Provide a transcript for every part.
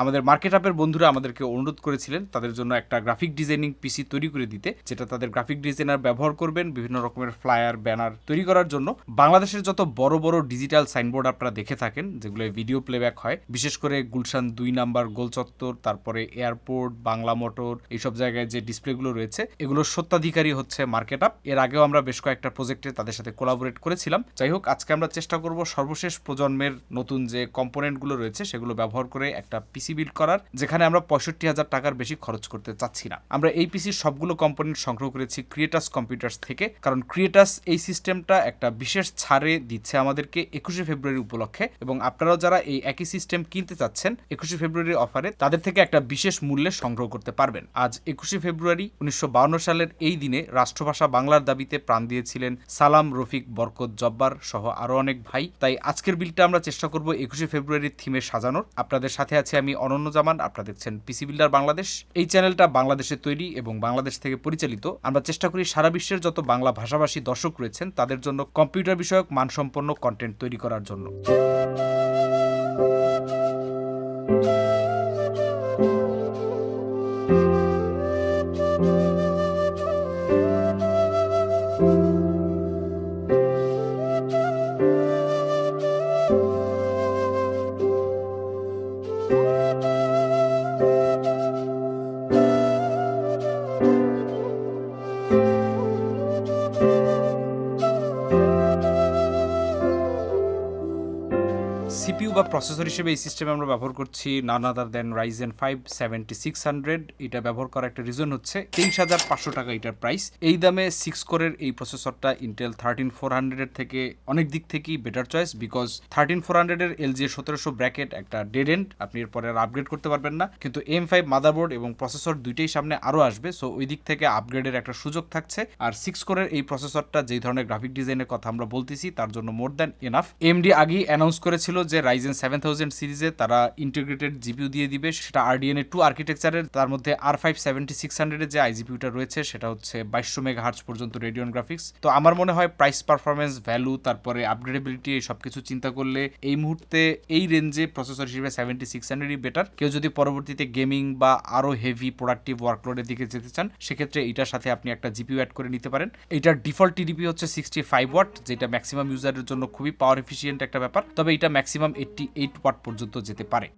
আমাদের মার্কেট আপের বন্ধুরা আমাদেরকে অনুরোধ করেছিলেন তাদের জন্য একটা গ্রাফিক ডিজাইনিং পিসি তৈরি করে দিতে, যেটা তাদের গ্রাফিক ডিজাইনার ব্যবহার করবেন, বিভিন্ন রকমের ফ্লায়ার ব্যানার তৈরি করার জন্য। বাংলাদেশের যত বড় বড় ডিজিটাল সাইনবোর্ড আপনারা দেখে থাকেন, যেগুলো ভিডিও প্লেব্যাক হয়, বিশেষ করে গুলশান দুই নাম্বার গোলচত্বর তারপরে এয়ারপোর্ট বাংলা মোটর এইসব জায়গায় যে ডিসপ্লেগুলো রয়েছে এগুলোর সত্ত্বাধিকারী হচ্ছে মার্কেট আপ এর আগেও আমরা বেশ কয়েকটা প্রজেক্টে তাদের সাথে কোলাবোরেট করেছিলাম। যাই হোক, আজকে আমরা চেষ্টা করব সর্বশেষ প্রজন্মের নতুন যে কম্পোনেন্টগুলো রয়েছে, সেগুলো ব্যবহার করে একটা পিসি বিল্ড করার, যেখানে আমরা পঁয়ষট্টি হাজার টাকার বেশি খরচ করতে চাচ্ছি না। আমরা এই পিসির সবগুলো কম্পোনেন্ট সংগ্রহ করেছি ক্রিয়েটাস কম্পিউটার্স থেকে, কারণ ক্রিয়েটাস এই সিস্টেমটা একটা বিশেষ ছাড়ে দিচ্ছে আমাদেরকে একুশে ফেব্রুয়ারি উপলক্ষে, এবং আপনারাও যারা এই একই সিস্টেম কিনতে চাচ্ছেন, একুশে ফেব্রুয়ারি অফারে তাদের থেকে একটা বিশেষ মূল্যে সংগ্রহ করতে পারবেন। আজ একুশে ফেব্রুয়ারি উনিশশো সালের এই দিনে রাষ্ট্রভাষা বাংলার দাবিতে প্রাণ দিয়েছিলেন সালাম রফিক বরকত জব্বার সহ আরও অনেক ভাই। তাই আজকের বিলটা আমরা চেষ্টা করব একুশে ফেব্রুয়ারির থিমে সাজানোর। আপনাদের সাথে আছি আমি অনন্য জামান, আপনারা দেখছেন পিসি বিল্ডার বাংলাদেশ। এই চ্যানেলটা বাংলাদেশে তৈরি এবং বাংলাদেশ থেকে পরিচালিত। আমরা চেষ্টা করি সারা বিশ্বের যত বাংলা ভাষাভাষী দর্শক রয়েছেন, তাদের জন্য কম্পিউটার বিষয়ক মানসম্পন্ন কন্টেন্ট তৈরি করার জন্য। সিপিইউ বা প্রসেসর হিসেবে এই সিস্টেমে আমরা ব্যবহার করছি none other than Ryzen five seventy six hundred এটা ব্যবহার করার একটা রিজন হচ্ছে তেইশ হাজার পাঁচশো টাকা এটার প্রাইস এই দামে সিক্স কোরের এই প্রসেসরটা ইন্টেল থার্টিন ফোর হান্ড্রেডের থেকে অনেক দিক থেকেই better choice because thirteen four হান্ড্রেডের এল জি সতেরোশো ব্র্যাকেট একটা ডেড এন্ড আপনি এরপরে আর আপগ্রেড করতে পারবেন না। কিন্তু এম ফাইভ মাদারবোর্ড এবং প্রসেসর দুইটাই সামনে আরও আসবে সো ওই দিক থেকে আপগ্রেডের একটা সুযোগ থাকছে। আর সিক্স কোরের এই প্রসেসরটা যেই ধরনের গ্রাফিক ডিজাইনের কথা আমরা বলতেছি, তার জন্য মোর দ্যান এনাফ এমডি আগেই অ্যানাউন্স করেছিল যে রাইজেন সেভেন থাউজেন্ড সিরিজে তারা ইন্টিগ্রেটেড জিপিউ দিয়ে দিবে, সেটা আরডিএন এ টু আর্কিটেকচারের তার মধ্যে আর ফাইভ সেভেন্টি সিক্স হান্ড্রেডের যে আইজিপিউটা রয়েছে, সেটা হচ্ছে বাইশশো মেগা হার্টস পর্যন্ত রেডিয়ন গ্রাফিক্স তো আমার মনে হয় প্রাইস পারফরমেন্স ভ্যালু তারপরে আপগ্রেডেবিলিটি এই সব কিছু চিন্তা করলে এই মুহূর্তে এই রেঞ্জে প্রসেসর হিসেবে সেভেন্টি সিক্স হান্ড্রেডই বেটার কেউ যদি পরবর্তীতে গেমিং বা আরও হেভি প্রোডাক্টিভ ওয়ার্কলোডের দিকে যেতে চান, সেক্ষেত্রে এটার সাথে আপনি একটা জিপিউ অ্যাড করে নিতে পারেন। এটার ডিফল্ট টিডিপি হচ্ছে সিক্সটি ফাইভ ওয়াট যেটা ম্যাক্সিমাম ইউজারের জন্য খুবই পাওয়ার এফিসিয়েন্ট একটা ব্যাপার। তবে এটা এইটটি এইট ওয়াট পর্যন্ত যেতে পারে।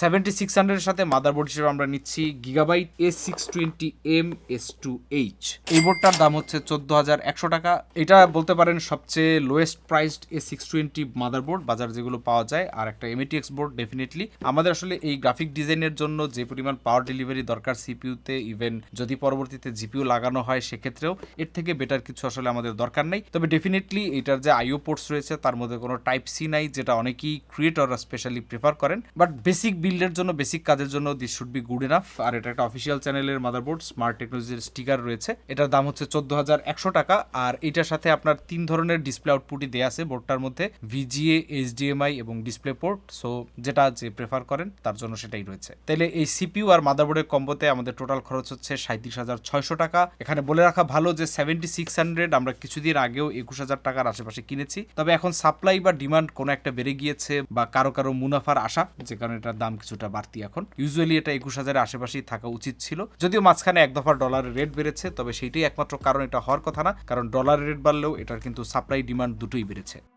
সেভেন্টি সিক্স হান্ড্রেডের সাথে মাদারবোর্ড হিসেবে আমরা নিচ্ছি Gigabyte S six twenty M S two H এই বোর্ডটার দাম হচ্ছে চোদ্দ হাজার একশো টাকা। এটা বলতে পারেন সবচেয়ে lowest priced A six twenty motherboard বাজার যেগুলো পাওয়া যায়, আর একটা এমএটিএক্স বোর্ড ডেফিনেটলি আমাদের আসলে এই গ্রাফিক ডিজাইনের জন্য যে পরিমাণ পাওয়ার ডেলিভারি দরকার সিপিউতে ইভেন যদি পরবর্তীতে জিপিউ লাগানো হয়, সেক্ষেত্রেও এর থেকে বেটার কিছু আসলে আমাদের দরকার নেই। তবে ডেফিনেটলি এটার যে আইও পোর্টস রয়েছে, তার মধ্যে কোনো টাইপ সি নাই, যেটা অনেকেই ক্রিয়েটররা স্পেশালি প্রেফার করেন। বাট বেসিক বিল্ডের জন্য বেসিক কাজের জন্য this should be good enough আর এটা একটা অফিসিয়াল চ্যানেলের মাদারবোর্ড স্মার্ট টেকনোলজির স্টিকার রয়েছে। এটার দাম হচ্ছে চোদ্দ হাজার একশো টাকা। আর এটার সাথে আপনার তিন ধরনের ডিসপ্লে আউটপুটই দেওয়া আছে বোর্ডটার মধ্যে ভিজিএ এইচডিএমআই এবং ডিসপ্লে পোর্ট সো যেটা যে প্রেফার করেন, তার জন্য সেটাই রয়েছে। তাহলে এই সিপিইউ আর মাদারবোর্ডের কম্বোতে আমাদের টোটাল খরচ হচ্ছে সাঁত্রিশ হাজার ছয়শো টাকা। এখানে বলে রাখা ভালো যে সেভেন্টি সিক্স হান্ড্রেড আমরা কিছুদিন আগেও একুশ হাজার টাকার আশেপাশে কিনেছি। তবে এখন সাপ্লাই বা ডিমান্ড কোনো একটা বেড়ে গিয়েছে বা কারও কারও মুনাফার আশা, যে কারণে এটার দাম কিছুটা বাড়তি এখন। ইউজুয়ালি এটা একুশ হাজারের আশেপাশেই থাকা উচিত ছিল। যদিও মাঝখানে এক দফা ডলারের রেট বেড়েছে, তবে সেইটাই একমাত্র কারণ এটা হওয়ার কথা না। কারণ ডলারের রেট বাড়লেও এটার কিন্তু সাপ্লাই ডিমান্ড দুটোই বেড়েছে।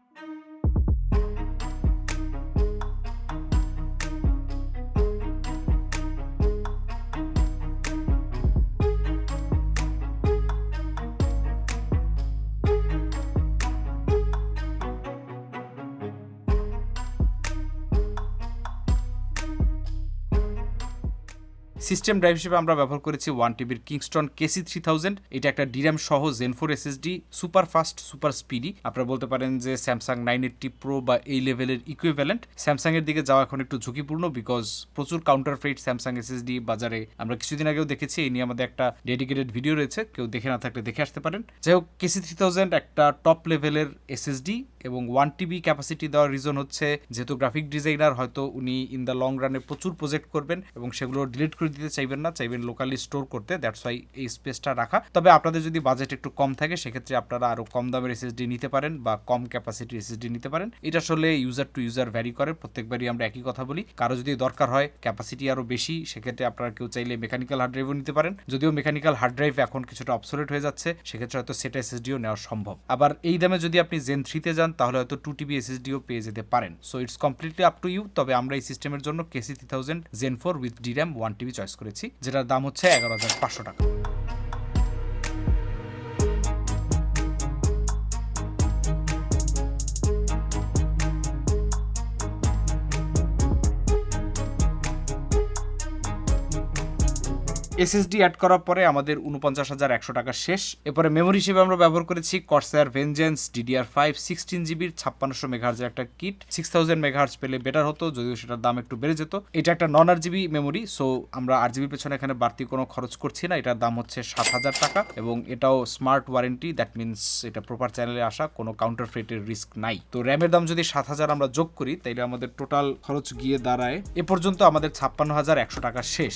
সিস্টেম ড্রাইভ হিসেবে আমরা ব্যবহার করেছি ওয়ান টিবির কিংস্টন কেসি থ্রি থাউজেন্ড। এটা একটা ডিরাম সহ gen four SSD, super fast, super speedy. আপনারা বলতে পারেন যে স্যামসাং নাইন এইটটি প্রো বা এই লেভেলের ইকুইভ্যালেন্ট স্যামসাং এর দিকে যাওয়া এখন একটু ঝুঁকিপূর্ণ বিকজ প্রচুর কাউন্টার ফেট স্যামসাং এসএসডি বাজারে। আমরা কিছুদিন আগেও দেখেছি, এই নিয়ে আমাদের একটা ডেডিকেটেড ভিডিও রয়েছে, কেউ দেখে না থাকলে দেখে আসতে পারেন। যাই হোক, কেসি থ্রি থাউজেন্ড একটা টপ লেভেলের এসএসডি এবং ওয়ান টিবি ক্যাপাসিটি দেওয়ার রিজন হচ্ছে, যেহেতু গ্রাফিক ডিজাইনার হয়তো উনি ইন দ্য লং রানে প্রচুর প্রজেক্ট করবেন এবং সেগুলো ডিলিট করে দিতে চাইবেন না, চাইবেন লোকালি স্টোর করতে দ্যাটস ওয়াই এই স্পেসটা রাখা। তবে আপনাদের যদি বাজেট একটু কম থাকে, সেক্ষেত্রে আপনারা আরও কম দামের এসএসডি নিতে পারেন বা কম ক্যাপাসিটি এসএসডি নিতে পারেন। এটা আসলে ইউজার টু ইউজার ভ্যারি করে, প্রত্যেকবারই আমরা একই কথা বলি। কারও যদি দরকার হয় ক্যাপাসিটি আরও বেশি, সেক্ষেত্রে আপনারা কেউ চাইলে মেকানিক্যাল হার্ড ড্রাইভও নিতে পারেন। যদিও মেকানিক্যাল হার্ড ড্রাইভ এখন কিছুটা অবসোলেট হয়ে যাচ্ছে, সেক্ষেত্রে হয়তো সেটা এসএসডিও নেওয়া সম্ভব। আবার এই দামে যদি আপনি জেন থ্রিতে যান, তাহলে হয়তো টু টিবি এসএসডিও পেয়ে যেতে পারেন। So it's completely up to you তবে আমরা এই সিস্টেমের জন্য KC three thousand gen four with DRAM one TB choice করেছি যেটার দাম হচ্ছে এগারো হাজার পাঁচশো টাকা। এসএসডি অ্যাড করার পরে আমাদের উনপঞ্চাশ হাজার একশো টাকা শেষ। এরপরে মেমোরি হিসেবে আমরা ব্যবহার করেছি Corsair Vengeance DDR five sixteen জিবির ছাপ্পান্নশো মেঘার্জের একটা কিট সিক্স থাউজেন্ড মেঘার্জ পেলে বেটার হতো, যদিও সেটার দাম একটু বেড়ে যেত। এটা একটা non R GB memory so আমরা আর জিবির পেছনে এখানে বাড়তি কোনো খরচ করছি না। এটার দাম হচ্ছে সাত হাজার টাকা এবং এটাও স্মার্ট ওয়ারেন্টি দ্যাট মিনস এটা প্রপার চ্যানেলে আসা, কোনো কাউন্টার ফ্রেটের রিস্ক নাই। তো র্যামের দাম যদি সাত হাজার আমরা যোগ করি, তাইলে আমাদের টোটাল খরচ গিয়ে দাঁড়ায় এ পর্যন্ত আমাদের ছাপ্পান্ন হাজার একশো টাকা শেষ।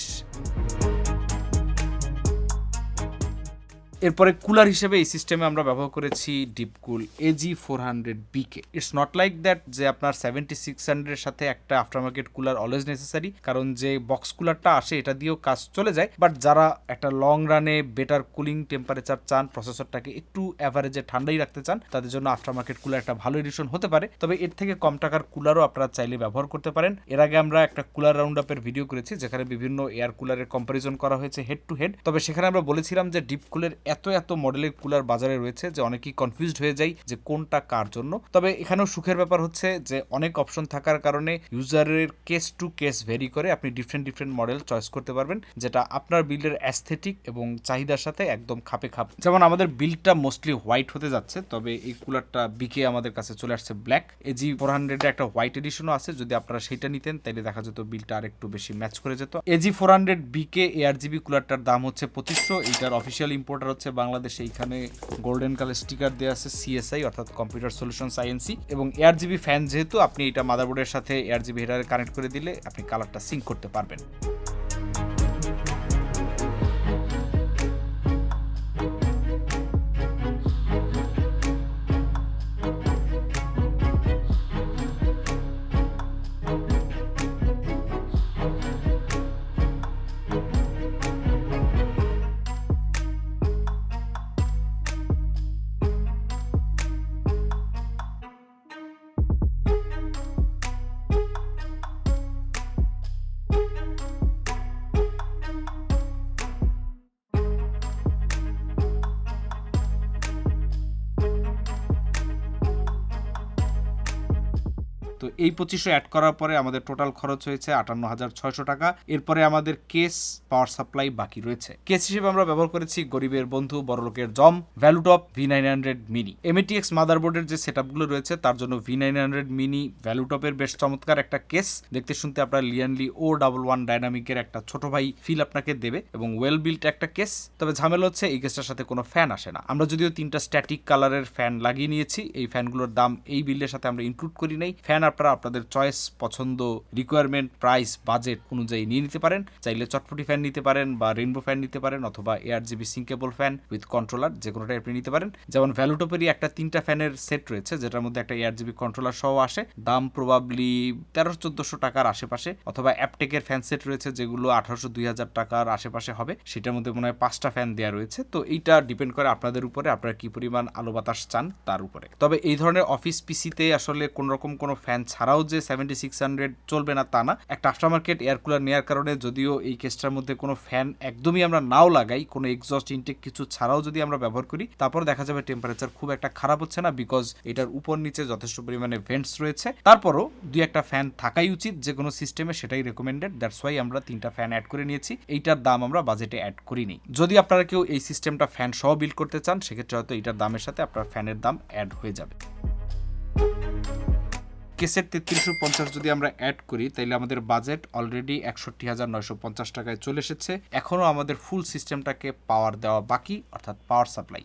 এরপরে কুলার হিসেবে এই সিস্টেমে আমরা ব্যবহার করেছি DeepCool AG four hundred BK it's not like that যে আপনার সেভেন্টি সিক্স হান্ড্রেডের সাথে একটা after market cooler always necessary কারণ যে বক্স কুলারটা আসে এটা দিয়েও কাজ চলে যায় বাট যারা একটা লং রানে বেটার কুলিং টেম্পারেচার চান প্রসেসরটাকে একটু অ্যাভারেজে ঠান্ডাই রাখতে চান, তাদের জন্য আফটার মার্কেট কুলার একটা ভালো এডিশন হতে পারে। তবে এর থেকে কম টাকার কুলারও আপনারা চাইলে ব্যবহার করতে পারেন। এর আগে আমরা একটা কুলার রাউন্ড আপের ভিডিও করেছি, যেখানে বিভিন্ন এয়ার কুলারের কম্পারিজন করা হয়েছে হেড টু হেড তবে সেখানে আমরা বলেছিলাম যে ডিপ কুলের এত এত মডেলের কুলার বাজারে রয়েছে যে অনেকেই কনফিউজড হয়ে যায় যে কোনটা কার জন্য। তবে এখানেও সুখের ব্যাপার হচ্ছে যে অনেক অপশন থাকার কারণে ইউজারের কেস টু কেস ভেরি করে আপনি ডিফারেন্ট ডিফারেন্ট মডেল চয়েস করতে পারবেন, যেটা আপনার বিল্ডের অ্যাস্থেটিক এবং চাহিদার সাথে একদম খাপে খাপ। যেমন আমাদের বিলটা মোস্টলি হোয়াইট হতে যাচ্ছে, তবে এই কুলারটা বিকে আমাদের কাছে চলে আসছে ব্ল্যাক এজি ফোর হান্ড্রেডে একটা হোয়াইট এডিশনও আছে, যদি আপনারা সেটা নিতেন তাহলে দেখা যেত বিলটা আর একটু বেশি ম্যাচ করে যেত। AG four hundred BK A R GB কুলারটার দাম হচ্ছে পঁচিশশো, এইটার অফিসিয়াল ইম্পোর্টার বাংলাদেশে এইখানে গোল্ডেন কালার স্টিকার দেওয়া আছে সিএসআই অর্থাৎ কম্পিউটার সলিউশন আইএনসি এবং এয়ার জিবি ফ্যান যেহেতু, আপনি এটা মাদারবোর্ডের সাথে এয়ার জিবি হেডারে কানেক্ট করে দিলে আপনি কালারটা সিঙ্ক করতে পারবেন। তো এই পঁচিশশো অ্যাড করার পরে আমাদের টোটাল খরচ হয়েছে আটান্ন হাজার ছয়শো টাকা। এরপরে আমাদের কেস পাওয়ার সাপ্লাই বাকি রয়েছে। কেস হিসেবে আমরা ব্যবহার করেছি গরিবের বন্ধু, বড়লোকের জম ValueTop V nine hundred mini mATX মাদারবোর্ডের যে সেট রয়েছে, তার জন্য ভি নাইন হান্ড্রেড মিনি ভ্যালুটপের বেশ চমৎকার একটা কেস দেখতে শুনতে আপনার লিয়ানলি ও ডাবল ওয়ান ডাইনামিকের একটা ছোট ভাই ফিল আপনাকে দেবে এবং ওয়েল বিল্ট একটা কেস তবে ঝামেলা হচ্ছে এই কেসটার সাথে কোনো ফ্যান আসে না। আমরা যদিও তিনটা স্ট্যাটিক কালারের ফ্যান লাগিয়ে নিয়েছি, এই ফ্যানগুলোর দাম এই বিলের সাথে আমরা ইনক্লুড করি নাই। ফ্যান আপনারা আপনাদের চয়েস পছন্দ রিকোয়ারমেন্ট প্রাইস বাজেট অনুযায়ী নিয়ে নিতে পারেন। চাইলে চটপটি ফ্যান নিতে পারেন বা রেনবো ফ্যান নিতে পারেন অথবা A R GB syncable fan with controller যে কোনোটাই আপনি নিতে পারেন। যেমন ভ্যালুটপেরই একটা তিনটা ফ্যানের সেট রয়েছে, যেটার মধ্যে একটা এয়ার জিবি কন্ট্রোলার সহ আসে। দাম প্রবাবলি তেরো চোদ্দশো টাকার আশেপাশে অথবা অ্যাপটেকের ফ্যান সেট রয়েছে, যেগুলো আঠারোশো দুই হাজার টাকার আশেপাশে হবে। সেটার মধ্যে মনে হয় পাঁচটা ফ্যান দেওয়া রয়েছে। তো এইটা ডিপেন্ড করে আপনাদের উপরে, আপনারা কি পরিমাণ আলো বাতাস চান তার উপরে। তবে এই ধরনের অফিস পিসিতে আসলে কোন রকম কোনো ফ্যান ছাড়াও যে সেভেন্টি সিক্স হান্ড্রেড চলবে না তা না, একটা আফটার মার্কেট এয়ার কুলার নেওয়ার কারণে যদিও এই কেসটার মধ্যে কোনো ফ্যান একদমই আমরা নাও লাগাই, কোনো এক্সস্ট ইনটেক কিছু ছাড়াও যদি আমরা ব্যবহার করি, তারপর দেখা যাবে টেম্পারেচার খুব একটা খারাপ হচ্ছে না বিকজ এটার উপর নিচে যথেষ্ট পরিমাণে ভেন্টস রয়েছে। তারপরও দুই একটা ফ্যান থাকাই উচিত, যে কোনো সিস্টেমে সেটাই রেকমেন্ডেড দ্যাটস ওয়াই আমরা তিনটা ফ্যান অ্যাড করে নিয়েছি, এইটার দাম আমরা বাজেটে অ্যাড করিনি। যদি আপনারা কেউ এই সিস্টেমটা ফ্যান সহ বিল্ড করতে চান, সেক্ষেত্রে হয়তো এইটার দামের সাথে আপনার ফ্যানের দাম অ্যাড হয়ে যাবে। কেসের তেত্রিশশো পঞ্চাশ যদি আমরা অ্যাড করি, তাইলে আমাদের বাজেট অলরেডি একষট্টি হাজার নয়শো পঞ্চাশ টাকায় চলে এসেছে। এখনও আমাদের ফুল সিস্টেমটাকে পাওয়ার দেওয়া বাকি, অর্থাৎ পাওয়ার সাপ্লাই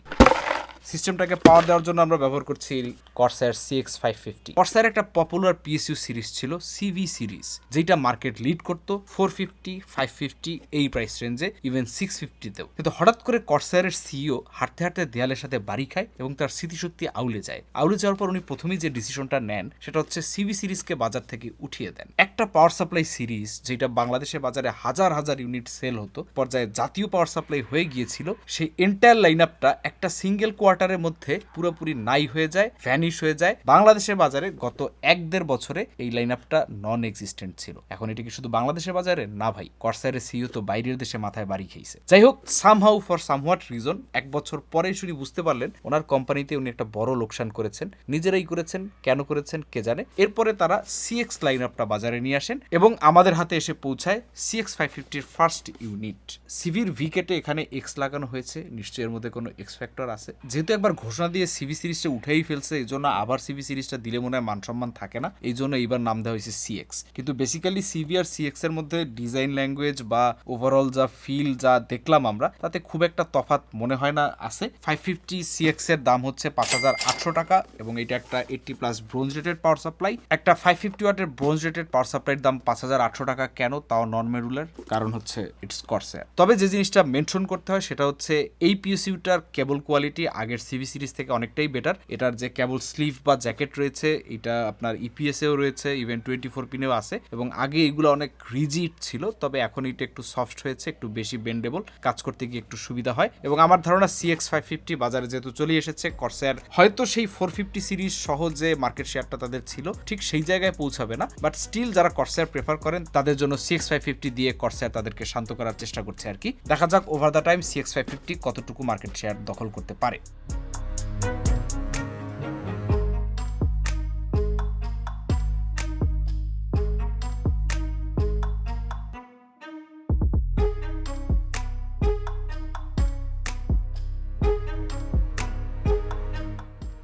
সিস্টেমটাকে পাওয়ার দেওয়ার জন্য আমরা ব্যবহার করছি Corsair CX five fifty Corsair একটা পপুলার পিএসইউ সিরিজ ছিল সিভি সিরিজ যেটা মার্কেট লিড করতো ফোর ফিফটি ফাইভ ফিফটি এই প্রাইস রেঞ্জে ইভেন সিক্স ফিফটিতেও কিন্তু হঠাৎ করে কর্সারের সিইও হাঁটতে হাঁটতে দেয়ালের সাথে বাড়ি খায় এবং তার স্মৃতিশক্তি আউলে যায়। আউলে যাওয়ার পর উনি প্রথমেই যে ডিসিশনটা নেন, সেটা হচ্ছে সিভি সিরিজকে বাজার থেকে উঠিয়ে দেন। একটা পাওয়ার সাপ্লাই সিরিজ যেটা বাংলাদেশের বাজারে হাজার হাজার ইউনিট সেল হতো, পর্যায়ে জাতীয় পাওয়ার সাপ্লাই হয়ে গিয়েছিল, সেই এন্টায়ার লাইন আপটা একটা সিঙ্গেল কোয়ার্টারের মধ্যে পুরোপুরি নাই হয়ে যায় ভ্যানিশ হয়ে যায়। বাংলাদেশের বাজারে গত এক দেড় বছরে এই লাইন আপটা নন এক্সিস্টেন্ট ছিল। এখন এটা কি শুধু বাংলাদেশের বাজারে? না ভাই কর্সারের সিইও তো বাইরের দেশে মাথায় বাড়ি খেয়েছে। যাই হোক সামহাউ ফর সামহাট রিজন এক বছর পরে শুনি বুঝতে পারলেন ওনার কোম্পানিতে উনি একটা বড় লোকসান করেছেন। নিজেরাই করেছেন, কেন করেছেন কে জানে। এরপরে তারা সিএক্স লাইন আপটা বাজারে নিয়ে আসেন এবং আমাদের হাতে এসে পৌঁছায় সিএক্স ফাইভ ফিফটির ফার্স্ট ইউনিট সিভির ভিকেটে এখানে এক্স লাগানো হয়েছে। নিশ্চয়ই এর মধ্যে কোনো এক্স ফ্যাক্টর আছে। যেহেতু একবার ঘোষণা দিয়ে সিভি সিরিজটা উঠেই ফেলছে, এই জন্য আবার সিভি সিরিজটা দিলে মনে হয় মানসম্মান থাকে না। এই জন্য এইবার নাম দেওয়া হয়েছে সিএক্স কিন্তু বেসিক্যালি সিভি আর সিএক্স এর মধ্যে ডিজাইন ল্যাঙ্গুয়েজ বা ওভারঅল যা ফিল যা দেখলাম আমরা, তাতে খুব একটা তফাৎ মনে হয় না, আছে। ফাইভ ফিফটি সিএক্স এর দাম হচ্ছে পাঁচ হাজার আটশো টাকা এবং এটা একটা eighty plus bronze rated power supply একটা ফাইভ ফিফটি ওয়াটের ব্রোঞ্জ রেটেড পাওয়ার সাপ্লাইয়ের দাম পাঁচ হাজার আটশো টাকা কেন? তাও নন মেরুলার কারণ হচ্ছে ইটস কর্সেয়ার তবে যে জিনিসটা মেনশন করতে হয়, সেটা হচ্ছে এই পিএসইউটার কেবল কোয়ালিটি আগের সিভি সিরিজ থেকে অনেকটাই বেটার এটার যে কেবল স্লিভ বা জ্যাকেট রয়েছে, এটা আপনার ইপিএস এও রয়েছে ইভেন টোয়েন্টি ফোর পিনেও আছে, এবং আগে এগুলো অনেক রিজিড ছিল, তবে এখন এটা একটু সফট হয়েছে, একটু বেশি বেন্ডেবল কাজ করতে গিয়ে একটু সুবিধা হয়। এবং আমার ধারণা সিএক্স ফাইভ ফিফটি বাজারে যেহেতু চলে এসেছে কর্সেয়ার হয়তো সেই ফোর ফিফটি সিরিজ সহ যে মার্কেট শেয়ারটা তাদের ছিল, ঠিক সেই জায়গায় পৌঁছাবে না বাট স্টিল যারা কর্সেয়ার প্রেফার করেন, তাদের জন্য সিএক্স ফাইভ ফিফটি দিয়ে কর্সেয়ার তাদেরকে শান্ত করার চেষ্টা করছে আর কি। দেখা যাক over the time CX five fifty কতটুকু মার্কেট শেয়ার দখল করতে পারে।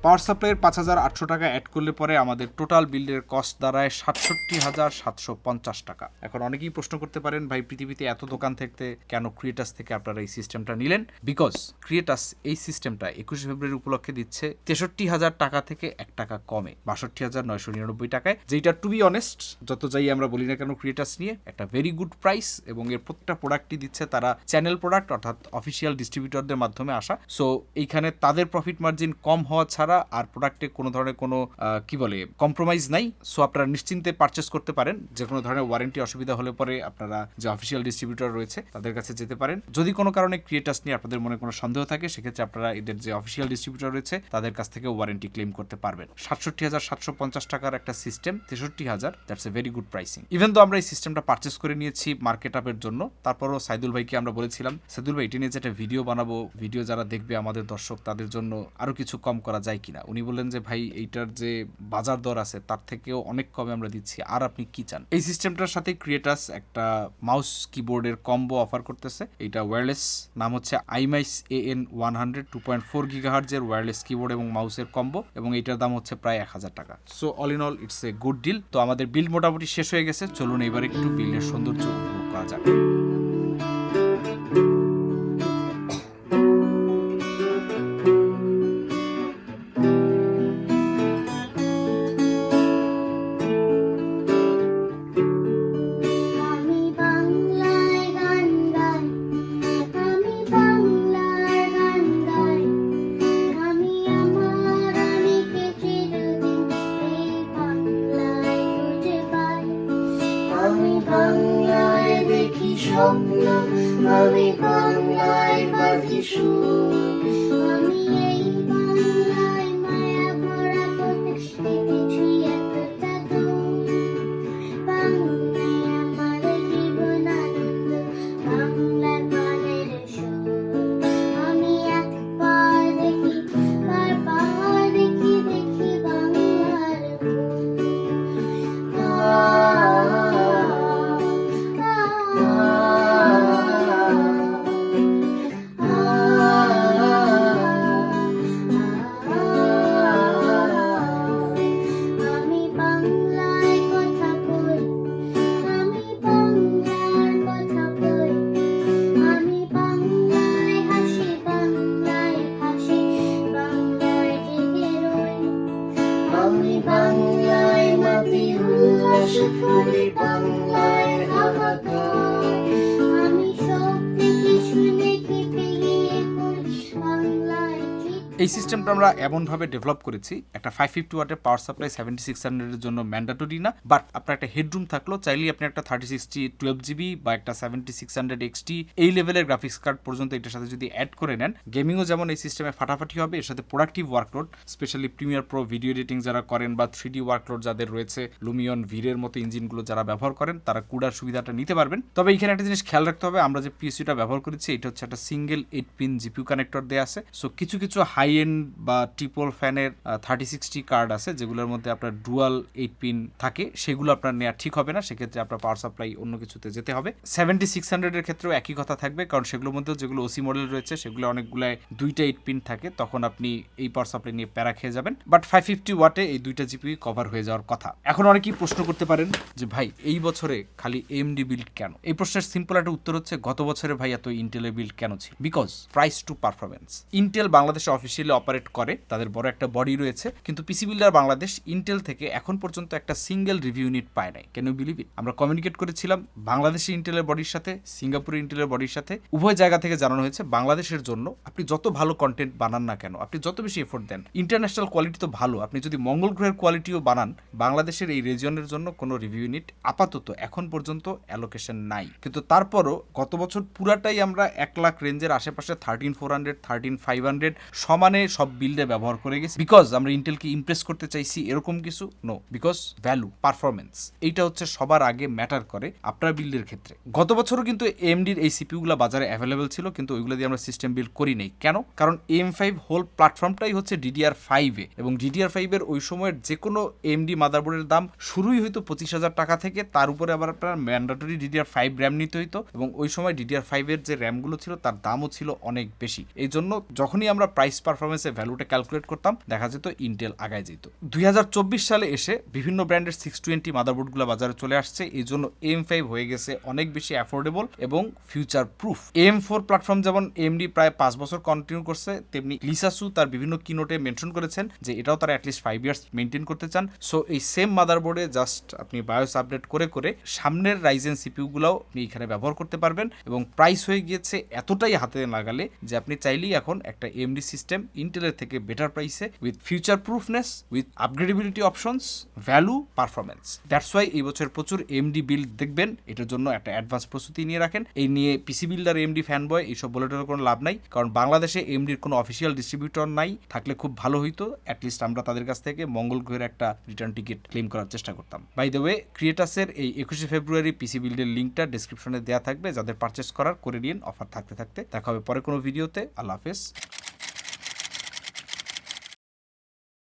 পাওয়ার সাপ্লাইয়ের পাঁচ হাজার আটশো টাকা অ্যাড করলে পরে আমাদের টোটাল বিলের কস্ট দাঁড়ায় সাতষট্টি হাজার সাতশো পঞ্চাশ টাকা। এখন অনেকেই প্রশ্ন করতে পারেন, ভাই, পৃথিবীতে এত দোকান থাকতে কেন ক্রিয়েটাস থেকে আপনারা এই সিস্টেমটা নিলেন? বিকজ ক্রিয়েটাস এই সিস্টেমটা একুশে ফেব্রুয়ারি উপলক্ষে দিচ্ছে তেষট্টি হাজার টাকা থেকে এক টাকা কমে, বাষট্টি হাজার নয়শো নিরানব্বই টাকায়। যেটা টু বি অনেস্ট যত যাই আমরা বলি না কেন ক্রিয়েটাস নিয়ে, একটা ভেরি গুড প্রাইস এবং এর প্রত্যেকটা প্রোডাক্টই দিচ্ছে তারা চ্যানেল প্রোডাক্ট অর্থাৎ অফিসিয়াল ডিস্ট্রিবিউটরদের মাধ্যমে আসা। সো এইখানে তাদের প্রফিট মার্জিন কম হওয়া ছাড়া আর প্রোডাক্টে কোনো ধরনের কোনো কি বলে কম্প্রোমাইজ নাই। সো আপনারা নিশ্চিন্তে পারচেস করতে পারেন। যে কোনো ধরনের ওয়ারেন্টি অসুবিধা হলে পরে আপনারা যে অফিসিয়াল ডিস্ট্রিবিউটর রয়েছে, তাদের কাছে যেতে পারেন। যদি কোনো কারণে ক্রিয়েটার্স নিয়ে আপনাদের মনে কোনো সন্দেহ থাকে, সেক্ষেত্রে আপনারা এদের যে অফিসিয়াল ডিস্ট্রিবিউটর রয়েছে, তাদের কাছ থেকে ওয়ারেন্টি ক্লেম করতে পারবেন। সাতষট্টি হাজার সাতশো পঞ্চাশ টাকার একটা সিস্টেম তেষট্টি হাজার that's a very good pricing even তো আমরা এই সিস্টেমটা পারচেস করে নিয়েছি মার্কেট আপের জন্য, তারপরও সাইদুল ভাইকে আমরা বলেছিলাম, সাইদুল ভাই, এটি নিয়ে যে একটা ভিডিও বানাবো ভিডিও যারা দেখবে আমাদের দর্শক, তাদের জন্য আরও কিছু কম করা যায় কিনা? উনি বললেন যে, ভাই, এইটার যে বাজার দর আছে, তার থেকেও অনেক কমে আমরা দিচ্ছি। আর আপনি কি চান? এই সিস্টেমটার সাথে ক্রিয়েটাস একটা মাউস কিবোর্ডের কম্বো অফার করতেছে। এটা ওয়্যারলেস, নাম হচ্ছে iMice A N one hundred two point four গিগাহার্জের wireless keyboard এবং মাউসের কম্বো এবং এটার দাম হচ্ছে প্রায় এক হাজার টাকা। So all in all it's a good deal তো আমাদের বিল মোটামুটি শেষ হয়ে গেছে। চলুন এবার একটু বিলের সৌন্দর্য উপভোগ করা যাক। সিস্টেমটা আমরা এমনভাবে ডেভেলপ করেছি, একটা ফাইভ ফিফটি ওয়াটের পাওয়ার সাপ্লাই সেভেন্টি সিক্স হান্ড্রেডের জন্য ম্যান্ডাটরি না বাট আপনার একটা হেডরুম থাকল চাইলেই আপনি একটা থার্টি সিক্সটি টুয়েলভ জিবি বা একটা সেভেন্টি সিক্স হান্ড্রেড এক্সটি এই লেভেলের গ্রাফিক্স কার্ড পর্যন্ত এটার সাথে যদি অ্যাড করে নেন গেমিংও যেমন এই সিস্টেমে ফাটাফাটি হবে, এর সাথে productive workload specially Premiere Pro video editing যারা করেন বা থ্রি ডি ওয়ার্কলোড যাদের রয়েছে লুমিয়ন ভিরের মতো ইঞ্জিনগুলো যারা ব্যবহার করেন, তারা কুডার সুবিধাটা নিতে পারবেন। তবে এখানে একটা জিনিস খেয়াল রাখতে হবে, আমরা যে পিএসিটা ব্যবহার করেছি, এটা হচ্ছে একটা single eight pin GPU connector দেওয়া আছে। সো কিছু কিছু হাই এন্ড বা ট্রিপল ফ্যানের থার্টি সিক্সটি কার্ড আছে, যেগুলোর মধ্যে আপনার ডুয়াল এইট পিন থাকে, সেগুলো আপনার নেওয়া ঠিক হবে না, সেক্ষেত্রে আপনার পাওয়ার সাপ্লাই অন্য কিছুতে যেতে হবে। সেভেন্টি সিক্স হান্ড্রেডের ক্ষেত্রেও একই কথা থাকবে, কারণ সেগুলোর মধ্যে যেগুলো ওসি মডেল রয়েছে, সেগুলো অনেকগুলাই দুইটা এইট পিন থাকে, তখন আপনি এই পাওয়ার সাপ্লাই নিয়ে প্যারা খেয়ে যাবেন। বাট ফাইভ ফিফটি ওয়াটে এই দুইটা জিপি কভার হয়ে যাওয়ার কথা। এখন অনেকেই প্রশ্ন করতে পারেন যে, ভাই, এই বছরে খালি এমডি বিল্ড কেন? এই প্রশ্নের সিম্পল একটা উত্তর হচ্ছে, গত বছরে ভাই এত ইন্টেলের বিল্ড কেন ছিল? Because price to performance Intel বাংলাদেশে অফিসিয়ালি অপারেট করে, তাদের বড় একটা বডি রয়েছে। কিন্তু পিসি বিল্ডার বাংলাদেশ ইন্টেল থেকে এখন পর্যন্ত একটা সিঙ্গেল রিভিউ ইউনিট পায় নাই। কেন বিলিভ ইট আমরা কমিউনিকেট করেছিলাম, বাংলাদেশি ইন্টেলের বডির সাথে সিঙ্গাপুরের ইন্টেলের বডির সাথে। উভয় জায়গা থেকে জানানো হয়েছে, বাংলাদেশের জন্য আপনি যত ভালো কন্টেন্ট বানান না কেন, আপনি যত বেশি এফোর্ট দেন ইন্টারন্যাশনাল কোয়ালিটি তো ভালো। আপনি যদি মঙ্গল গ্রহের কোয়ালিটিও বানান, বাংলাদেশের এই রিজিয়নের জন্য কোনো রিভিউ ইউনিট আপাতত এখন পর্যন্ত অ্যালোকেশন নাই। কিন্তু তারপরও গত বছর পুরাটাই আমরা এক লাখ রেঞ্জের আশেপাশে thirteen four hundred thirteen five hundred সমানে সব বিল্ডে ব্যবহার করে গেছি। বিকজ আমরা ইন্টেলকে ইমপ্রেস করতে চাইছি এরকম কিছু? নো বিকজ ভ্যালু পারফরমেন্স এইটা হচ্ছে সবার আগে ম্যাটার করে আপনার বিল্ডের ক্ষেত্রে। গত বছরও কিন্তু এমডির এই সিপিউগুলো বাজারে অ্যাভেলেবেল ছিল, কিন্তু ওইগুলো দিয়ে আমরা সিস্টেম বিল্ড করি নেই। কেন? কারণ এম ফাইভ হোল প্ল্যাটফর্মটাই হচ্ছে ডিডিআর ফাইভে এবং ডিডিআর ফাইভের ওই সময়ের যে কোনো এমডি মাদারবোর্ডের দাম শুরুই হয়তো পঁচিশ হাজার টাকা থেকে, তার উপরে আবার আপনার ম্যান্ডাটরি ডিডিআর ফাইভ র্যাম নিতে হইতো। এবং ওই সময় ডিডিআর ফাইভের যে র্যামগুলো ছিল, তার দামও ছিল অনেক বেশি। এই জন্য যখনই আমরা প্রাইস পারফরমেন্সের ভ্যালুটা ক্যালকুলেট করতাম, দেখা যেত ইন্টেল আগায় যেত। দুই হাজার চব্বিশ সালে এসে বিভিন্ন ব্র্যান্ডের সিক্স টোয়েন্টি মাদারবোর্ডগুলো বাজারে চলে আসছে, এই জন্য এম ফাইভ হয়ে গেছে অনেক বেশি অ্যাফোর্ডেবল এবং future proof M four platform যেমন এমডি প্রায় পাঁচ বছর কন্টিনিউ করছে, তেমনি লিসাসু তার বিভিন্ন কিনোটে মেনশন করেছেন যে এটাও তারা অ্যাটলিস্ট ফাইভ ইয়ার্স মেনটেন করতে চান। সো এই সেম মাদারবোর্ডে জাস্ট আপনি বায়োস আপডেট করে করে সামনের রাইজেন সিপিউগুলোও আপনি এখানে ব্যবহার করতে পারবেন এবং প্রাইস হয়ে গিয়েছে এতটাই হাতে লাগালে যে আপনি চাইলেই এখন একটা এমডি সিস্টেম ইন্টেলের থেকে বেটার প্রাইসে with future proofness with upgradeability options value performance that's why এই বছর প্রচুর এমডি বিল্ড দেখবেন। এটার জন্য একটা অ্যাডভান্স প্রস্তুতি নিয়ে রাখেন। এই নিয়ে PC builder AMD fan boy এইসব বলে কোনো লাভ নাই। কারণ বাংলাদেশে এমডির কোনো অফিসিয়াল ডিস্ট্রিবিউটর নাই। থাকলে খুব ভালো হইতো। অ্যাটলিস্ট আমরা তাদের কাছ থেকে মঙ্গল গ্রহের একটা রিটার্ন টিকিট ক্লেম করার চেষ্টা করতাম। বাই দ্য ওয়ে ক্রিয়েটাসের এই একুশে ফেব্রুয়ারি পিসি বিল্ডের লিঙ্কটা ডিসক্রিপশনে দেওয়া থাকবে। যাদের পারচেস করার, করে নিন অফার থাকতে থাকতে দেখা হবে পরে কোনো ভিডিওতে আল্লাহ হাফেজ।